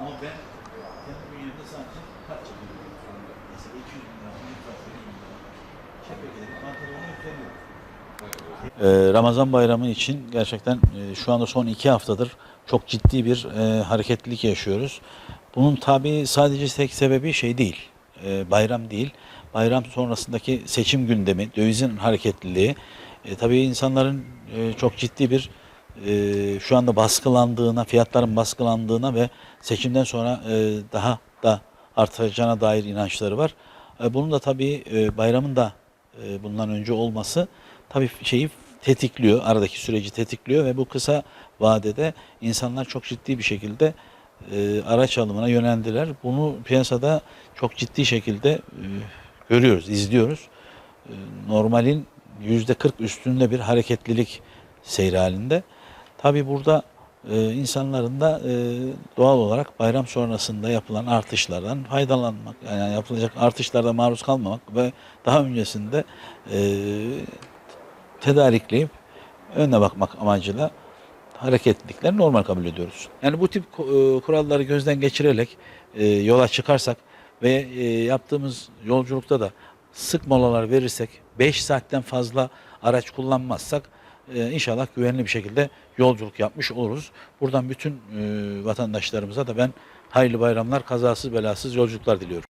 Ama ben kendi bünyemde sadece kaç yapıyorum şu anda. Mesela 200 bin lira, 100 lira, 100 bin lira. Şebekeleri pantolonu yüklemiyorum. Ramazan bayramı için gerçekten e, şu anda son iki haftadır çok ciddi bir e, hareketlilik yaşıyoruz. Bunun tabi sadece tek sebebi şey değil, e, bayram değil. Bayram sonrasındaki seçim gündemi, dövizin hareketliliği, e, tabii insanların çok ciddi bir e, şu anda baskılandığına, fiyatların baskılandığına ve seçimden sonra e, daha da artacağına dair inançları var. E, bunun da tabii e, bayramın da e, bundan önce olması tabii şeyi tetikliyor, aradaki süreci tetikliyor ve bu kısa vadede insanlar çok ciddi bir şekilde e, araç alımına yöneldiler. Bunu piyasada çok ciddi şekilde e, görüyoruz, izliyoruz. E, normalin yüzde 40 üstünde bir hareketlilik seyri halinde. Tabii burada e, insanların da e, doğal olarak bayram sonrasında yapılan artışlardan faydalanmak, yani yapılacak artışlarda maruz kalmamak ve daha öncesinde e, tedarikleyip önüne bakmak amacıyla hareketlilikleri normal kabul ediyoruz. Yani bu tip e, kuralları gözden geçirerek e, yola çıkarsak ve e, yaptığımız yolculukta da sık molalar verirsek 5 saatten fazla araç kullanmazsak e, inşallah güvenli bir şekilde yolculuk yapmış oluruz. Buradan bütün e, vatandaşlarımıza da ben hayırlı bayramlar, kazasız belasız yolculuklar diliyorum.